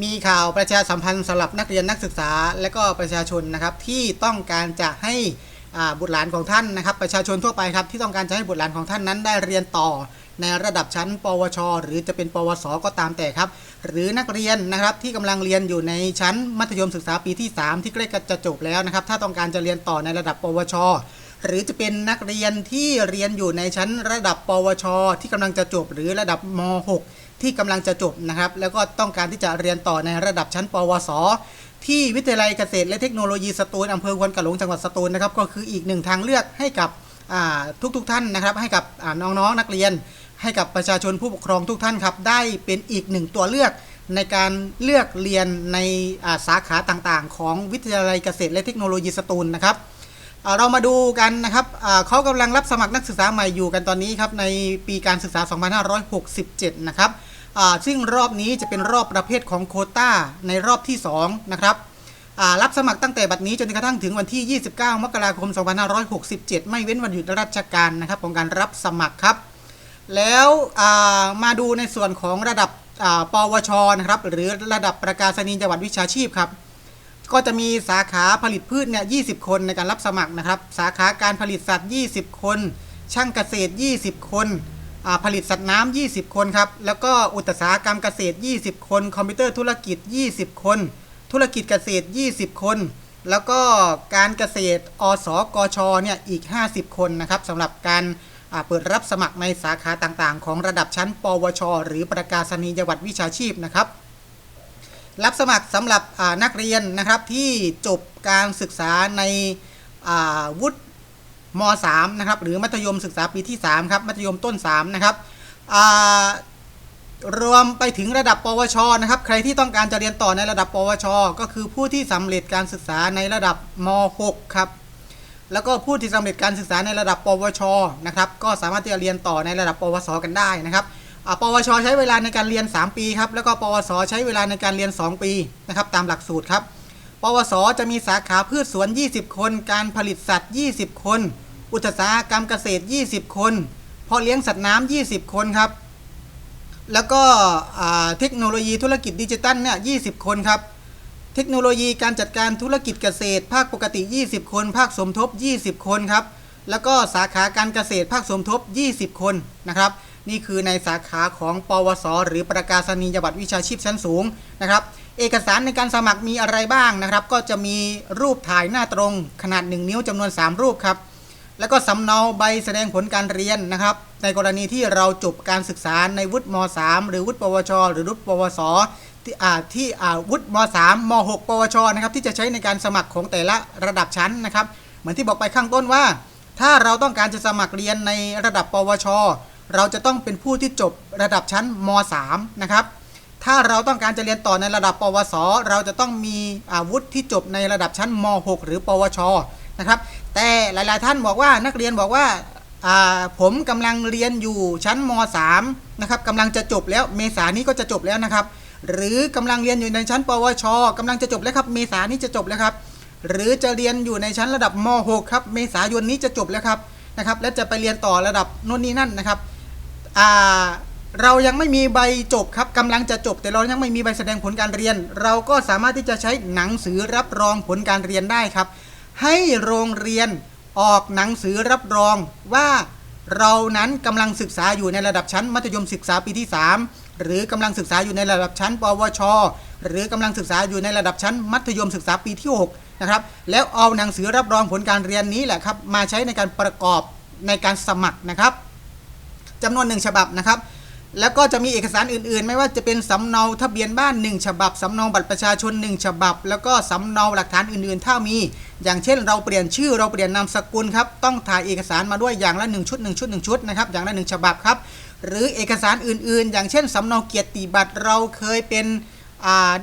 มีข่าวประชาสัมพันธ์สำหรับนักเรียนนักศึกษา และก็ประชาชนนะครับที่ต้องการจะให้บุตรหลานของท่านนะครับ ประชาชนทั่วไปครับที่ต้องการจะให้บุตรหลานของท่านนั้นได้เรียนต่อ ในระดับชั้น ปวช หรือจะเป็น ปวส ก็ตามแต่ครับ หรือนักเรียนนะครับที่กำลังเรียนอยู่ในชั้นมัธยมศึกษาปีที่ 3 ที่ใกล้จะจบแล้วนะครับถ้าต้องการจะเรียนต่อในระดับ ปวช หรือจะเป็นนักเรียนที่เรียนอยู่ในชั้นระดับ ปวช ที่กำลังจะจบหรือระดับม .6 ที่กำลังจะจบนะครับ แล้วก็ต้องการที่จะเรียนต่อในระดับชั้น ปวส ที่วิทยาลัยเกษตรและเทคโนโลยีสตูลอำเภอควนกะหลงจังหวัดสตูลนะครับก็คืออีกหนึ่งทางเลือกให้กับทุกทกๆท่านนะครับ ให้กับน้องๆนักเรียน ให้กับประชาชนผู้ปกครองทุกท่านครับ ได้เป็นอีกหนึ่งตัวเลือกในการเลือกเรียนในสาขาต่างๆ ของวิทยาลัยเกษตรและเทคโนโลยีสตูลนะครับเรามาดูกันนะครับเขากำลังรับสมัครนักศึกษาใหม่อยู่กันตอนนี้ครับในปีการศึกษา 2567 นะครับ ซึ่งรอบนี้จะเป็นรอบประเภทของโคต้าในรอบที่2นะครับรับสมัครตั้งแต่บัดนี้จนกระทั่งถึงวันที่ 29 มกราคม 2567 ไม่เว้นวันหยุดราชการนะครับของการรับสมัครครับ แล้วมาดูในส่วนของระดับปวชนะครับหรือระดับประกาศนียบัตรวิชาชีพครับก็จะมีสาขาผลิตพืชเนี่ย20 คนในการรับสมัครนะครับ สาขาการผลิตสัตว์ 20 คน ช่างเกษตร 20 คน ผลิตสัตว์น้ำ20 คนครับ แล้วก็อุตสาหกรรมเกษตร 20 คน คอมพิวเตอร์ธุรกิจ 20 คน ธุรกิจเกษตร 20 คน แล้วก็การเกษตร อสกช เนี่ย อีก 50 คนนะครับสำหรับการเปิดรับสมัครในสาขาต่างๆ ของระดับชั้น ปวช หรือประกาศนียบัตรวิชาชีพนะครับ รับสมัครสำหรับนักเรียนนะครับที่จบการศึกษาในวุฒิ ม .3 นะครับหรือมัธยมศึกษาปีที่ 3 ครับมัธยมต้น 3 นะครับรวมไปถึงระดับ ปวช นะครับ ใครที่ต้องการจะเรียนต่อในระดับ ปวช ก็คือผู้ที่สำเร็จการศึกษาในระดับม .6 ครับ แล้วก็ผู้ที่สำเร็จการศึกษาในระดับ ปวช นะครับ ก็สามารถที่จะเรียนต่อในระดับ ปวส กันได้นะครับ ปวช ใช้เวลาในการเรียน 3 ปีครับ แล้วก็ ปวส ใช้เวลาในการเรียน 2 ปีนะครับ ตามหลักสูตรครับ ปวสจะมีสาขาพืชสวน 20 คน การผลิตสัตว์ 20 คน อุตสาหกรรมเกษตร 20 คนเพาะเลี้ยงสัตว์น้ำ20 คนครับ แล้วก็เทคโนโลยีธุรกิจดิจิตัลเนี่ย20คนครับ เทคโนโลยีการจัดการธุรกิจเกษตร ภาคปกติ 20 คน ภาคสมทบ 20 คนครับ แล้วก็สาขาการเกษตรภาคสมทบ 20 คนนะครับ นี่คือในสาขาของปวส หรือประกาศนียบัตรวิชาชีพชั้นสูงนะครับ เอกสารในการสมัครมีอะไรบ้างนะครับ ก็จะมีรูปถ่ายหน้าตรงขนาด 1 นิ้วจำนวน 3 รูปครับ แล้วก็สำเนาใบแสดงผลการเรียนนะครับ ในกรณีที่เราจบการศึกษาในวุฒิม .3 หรือวุฒิปวช หรือวุฒิปวสที่อ่าที่อ่าวุฒิม .3 ม .6 ปวชนะครับที่จะใช้ในการสมัครของแต่ละระดับชั้นนะครับ เหมือนที่บอกไปข้างต้นว่า ถ้าเราต้องการจะสมัครเรียนในระดับปวช เราจะต้องเป็นผู้ที่จบระดับชั้นม .3 นะครับ ถ้าเราต้องการจะเรียนต่อในระดับ ปวส เราจะต้องมีอาวุธที่จบในระดับชั้นม .6 หรือ ปวช นะครับ แต่หลาย ๆ ท่านบอกว่านักเรียนบอกว่าผมกำลังเรียนอยู่ชั้นม .3 นะครับกำลังจะจบแล้วเมษานี้ก็จะจบแล้วนะครับ หรือกำลังเรียนอยู่ในชั้น ปวชกำลังจะจบแล้วครับ เมษานนี้จะจบแล้วครับ หรือจะเรียนอยู่ในชั้นระดับม .6 ครับเมษายนนี้จะจบแล้วครับนะครับ และจะไปเรียนต่อระดับโน่นนี่นั่นนะครับอ่า เรายังไม่มีใบจบครับกำลังจะจบ แต่เรายังไม่มีใบแสดงผลการเรียน เราก็สามารถที่จะใช้หนังสือรับรองผลการเรียนได้ครับ ให้โรงเรียนออกหนังสือรับรองว่าเรานั้นกำลังศึกษาอยู่ในระดับชั้นมัธยมศึกษาปีที่ 3 หรือกำลังศึกษาอยู่ในระดับชั้น ปวช หรือกำลังศึกษาอยู่ในระดับชั้น มัธยมศึกษาปีที่6นะครับแล้วเอาหนังสือรับรองผลการเรียนนี้แหละครับมาใช้ในการประกอบในการสมัครนะครับจำนวนหนึ่งฉบับนะครับ แล้วก็จะมีเอกสารอื่นๆ ไม่ว่าจะเป็นสำเนาทะเบียนบ้าน 1 ฉบับ สำเนาบัตรประชาชน 1 ฉบับ แล้วก็สำเนาหลักฐานอื่นๆ ถ้ามี อย่างเช่น เราเปลี่ยนชื่อเราเปลี่ยนนามสกุลครับ ต้องถ่ายเอกสารมาด้วยอย่างละ 1 ชุด 1 ชุด 1 ชุดนะครับ อย่างละ 1 ฉบับครับ หรือเอกสารอื่นๆ อย่างเช่นสำเนาเกียรติบัตรเราเคยเป็น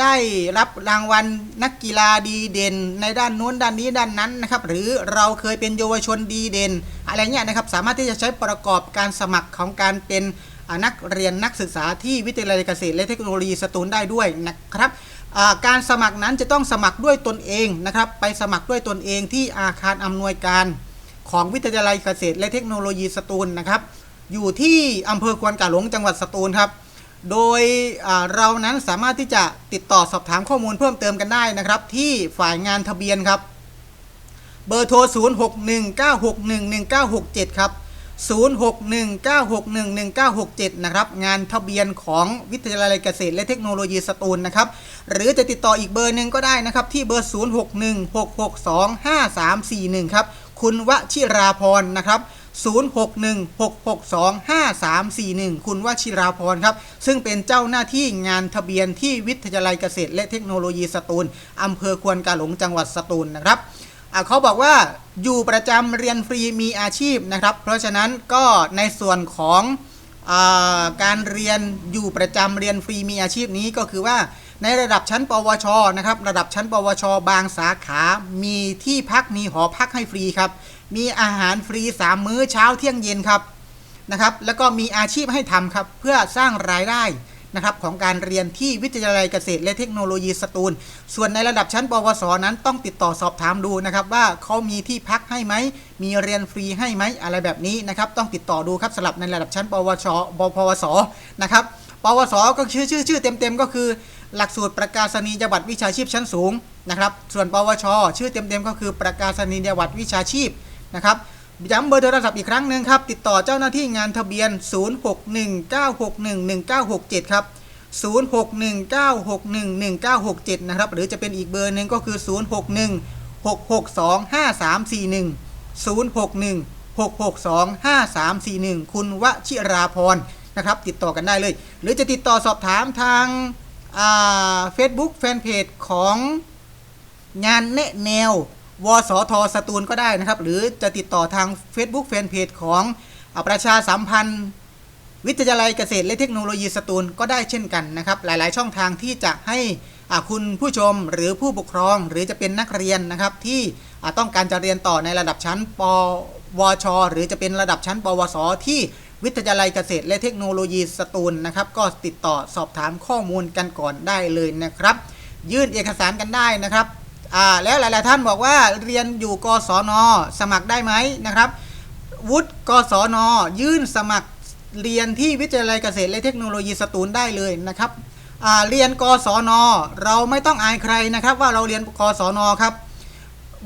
ได้รับรางวัลนักกีฬาดีเด่น ในด้านนู้นด้านนี้ด้านนั้นนะครับ หรือเราเคยเป็นเยาวชนดีเด่น อะไรเงี้ยนะครับ สามารถที่จะใช้ประกอบการสมัครของการเป็น นักเรียนนักศึกษาที่วิทยาลัยเกษตรและเทคโนโลยีสตูลได้ด้วยนะครับการสมัครนั้นจะต้องสมัครด้วยตนเองนะครับไปสมัครด้วยตนเองที่อาคารอำนวยการของวิทยาลัยเกษตรและเทคโนโลยีสตูลนะครับ อยู่ที่อำเภอควนกาหลงจังหวัดสตูลครับ โดยเรานั้นสามารถที่จะติดต่อสอบถามข้อมูลเพิ่มเติมกันได้นะครับ ที่ฝ่ายงานทะเบียนครับ เบอร์โทร 0619611967 ครับ 0619611967 นะครับ งานทะเบียนของวิทยาลัยเกษตรและเทคโนโลยีสตูลนะครับ หรือจะติดต่ออีกเบอร์หนึ่งก็ได้นะครับ ที่เบอร์ 0616625341 ครับ คุณวชิราพรนะครับ0616625341 คุณวชิราพรครับ ซึ่งเป็นเจ้าหน้าที่งานทะเบียนที่วิทยาลัยเกษตรและเทคโนโลยีสตูลอำเภอควนกาหลงจังหวัดสตูลนะครับ เขาบอกว่าอยู่ประจำเรียนฟรีมีอาชีพนะครับ เพราะฉะนั้นก็ในส่วนของอการเรียนอยู่ประจำเรียนฟรีมีอาชีพนี้ก็คือว่าในระดับชั้น ปวช นะครับ ระดับชั้น ปวช บางสาขา มีที่พัก มีหอพักให้ฟรีครับ มีอาหารฟรี 3 มื้อเช้าเที่ยงเย็นครับ นะครับ แล้วก็มีอาชีพให้ทำครับ เพื่อสร้างรายได้ นะครับของการเรียนที่วิทยาลัยเกษตรและเทคโนโลยีสตูล ส่วนในระดับชั้นปวสนั้นต้องติดต่อสอบถามดูนะครับว่าเขามีที่พักให้ไหม มีเรียนฟรีให้ไหมอะไรแบบนี้นะครับต้องติดต่อดูครับสำหรับในระดับชั้นปวชบพวสนะครับปวสก็ชื่อชื่อชื่อเต็มๆก็คือ หลักสูตรประกาศนียบัตรวิชาชีพชั้นสูงนะครับส่วนปวช ชื่อเต็มๆก็คือประกาศนียบัตรวิชาชีพนะครับ ย้ำเบอร์โทรศัพท์อีกครั้งหนึ่งครับ ติดต่อเจ้าหน้าที่งานทะเบียน 0619611967 ครับ 0619611967 นะครับ หรือจะเป็นอีกเบอร์หนึ่งก็คือ 0616625341 0616625341 คุณวชิราพรนะครับ ติดต่อกันได้เลย หรือจะติดต่อสอบถามทางเฟซบุ๊กแฟนเพจของงานแนะแนว วสทสตูลก็ได้นะครับ หรือจะติดต่อทาง Facebook แฟนเพจของอประชาสัมพันธ์ วิทยาลัยเกษตรและเทคโนโลยีสตูลก็ได้เช่นกันนะครับ หลาย ๆ ช่องทางที่จะให้คุณผู้ชมหรือผู้ปกครองหรือจะเป็นนักเรียนนะครับ ที่ต้องการจะเรียนต่อในระดับชั้นปวช หรือจะเป็นระดับชั้น ปวส ที่วิทยาลัยเกษตรและเทคโนโลยีสตูลนะครับ ก็ติดต่อสอบถามข้อมูลกันก่อนได้เลยนะครับ ยื่นเอกสารกันได้นะครับ อ่าแล้วหลาย ๆ ท่านบอกว่าเรียนอยู่กศนสมัครได้ไหมนะครับ วุฒิกศนยื่นสมัครเรียนที่วิทยาลัยเกษตรและเทคโนโลยีสตูลได้เลยนะครับอ่าเรียนกศน เราไม่ต้องอายใครนะครับ ว่าเราเรียนกศนครับ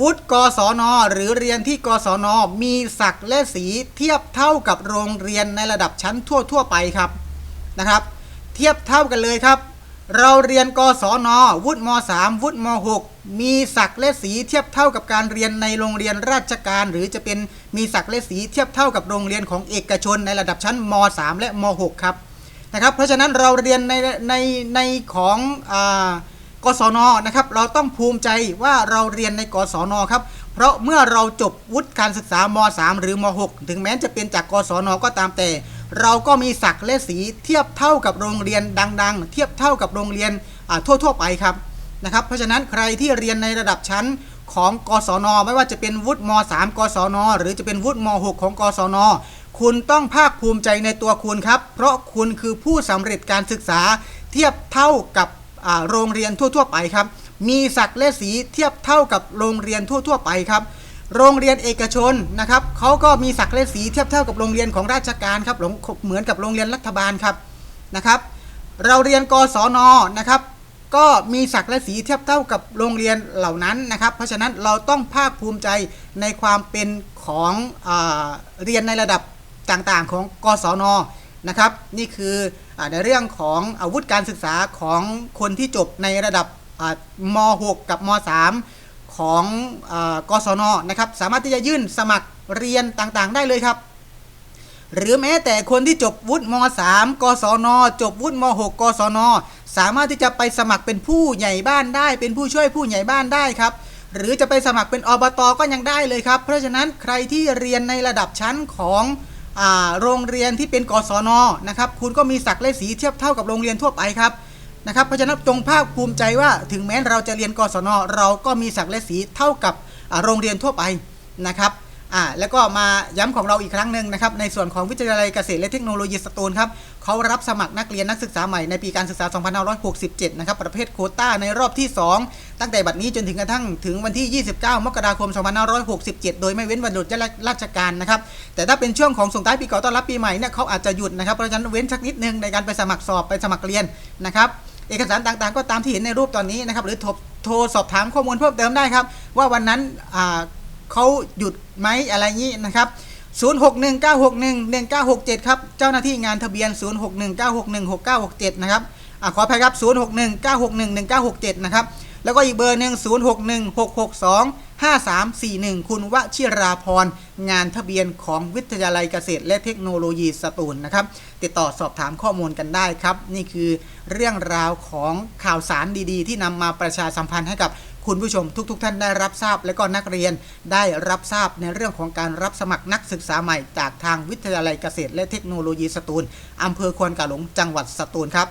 วุฒิกศน หรือเรียนที่กศน มีศักดิ์และสีเทียบเท่ากับโรงเรียนในระดับชั้นทั่วทั่วไปครับนะครับ เทียบเท่ากันเลยครับ เราเรียนกศน วุฒิม .3 วุฒิม .6 มีศักดิ์และสีเทียบเท่ากับการเรียนในโรงเรียนราชการ หรือจะเป็นมีศักดิ์และสีเทียบเท่ากับโรงเรียนของเอกชนในระดับชั้นม .3 และม .6 ครับนะครับ เพราะฉะนั้นเราเรียนในในในของอกศนนะครับ เราต้องภูมิใจว่าเราเรียนในกศนครับ เพราะเมื่อเราจบวุฒิการศึกษาม 3 หรือม 6 ถึงแม้จะเป็นจากกศนก็ตามแต่ เราก็มีศักดิ์และสีเทียบเท่ากับโรงเรียนดัง ๆ เทียบเท่ากับโรงเรียนอ่าทั่วๆไปครับ นะครับ เพราะฉะนั้นใครที่เรียนในระดับชั้นของกศน ไม่ว่าจะเป็นวุฒิม 3 กศน หรือจะเป็นวุฒิม 6 ของกศน คุณต้องภาคภูมิใจในตัวคุณครับ เพราะคุณคือผู้สำเร็จการศึกษาเทียบเท่ากับโรงเรียนทั่ว ๆ ไปครับ มีศักดิ์และสีเทียบเท่ากับโรงเรียนทั่ว ๆ ไปครับ โรงเรียนเอกชนนะครับเขาก็มีศักดิ์และสีเทียบเท่ากับโรงเรียนของราชการครับหลงเหมือนกับโรงเรียนรัฐบาลครับนะครับ เราเรียนกศนนะครับ ก็มีศักดิ์และสีเทียบเท่ากับโรงเรียนเหล่านั้นนะครับ เพราะฉะนั้นเราต้องภาคภูมิใจในความเป็นของอเรียนในระดับต่างๆ ของกศนนะครับ นี่คืออในเรื่องของอาวุธการศึกษาของคนที่จบในระดับม 6 กับม 3 ของอกศนนะครับ สามารถที่จะยื่นสมัครเรียนต่างๆ ได้เลยครับหรือแม้แต่คนที่จบวุฒิม 3 กศน จบวุฒิม 6 กศน สามารถที่จะไปสมัครเป็นผู้ใหญ่บ้านได้ เป็นผู้ช่วยผู้ใหญ่บ้านได้ครับ หรือจะไปสมัครเป็นอบตก็ยังได้เลยครับ เพราะฉะนั้นใครที่เรียนในระดับชั้นของอโรงเรียนที่เป็นกศนนะครับ คุณก็มีศักดิ์และสีเทียบเท่ากับโรงเรียนทั่วไปครับนะครับ เพราะฉะนั้นจงภาคภูมิใจว่าถึงแม้เราจะเรียนกศนเราก็มีศักดิ์และสีเท่ากับโรงเรียนทั่วไปนะครับอ่าแล้วก็มาย้ำของเราอีกครั้งหนึ่งนะครับในส่วนของวิทยาลัยเกษตรและเทคโนโลยีสตูลครับ เขารับสมัครนักเรียนนักศึกษาใหม่ในปีการศึกษา 2567 นะครับ ประเภทโคต้าในรอบที่ 2 ตั้งแต่บัดนี้จนถึงกระทั่งถึงวันที่ 29 มกราคม 2567 โดยไม่เว้นวันหยุดราชการนะครับ แต่ถ้าเป็นช่วงของส่งท้ายปีเก่าต้อนรับปีใหม่เนี่ยเขาอาจจะหยุดนะครับ เพราะฉะนั้นเว้นสักนิดนึงในการไปสมัครสอบไปสมัครเรียนนะครับเอกสารต่างๆ ก็ตามที่เห็นในรูปตอนนี้นะครับ หรือโทรสอบถามข้อมูลเพิ่มเติมได้ครับ ว่าวันนั้นเขาหยุดไหมอะไรงี้นะครับ 0619611967 ครับ เจ้าหน้าที่งานทะเบียน 0619616967 นะครับอ่าขออภัยครับ 0619611967 นะครับ แล้วก็อีกเบอร์หนึ่ง0616625341 คุณวชิราพรงานทะเบียนของวิทยาลัยเกษตร และเทคโนโลยีสตูลนะครับ ติดต่อสอบถามข้อมูลกันได้ครับ นี่คือเรื่องราวของข่าวสารดีๆ ที่นำมาประชาสัมพันธ์ให้กับ คุณผู้ชมทุกๆทท่านได้รับทราบ และก็นักเรียนได้รับทราบในเรื่องของการรับสมัครนักศึกษาใหม่ จากทางวิทยาลัยเกษตร และเทคโนโลยีสตูลอำเภอควนกาหลงจังหวัดสตูลครับ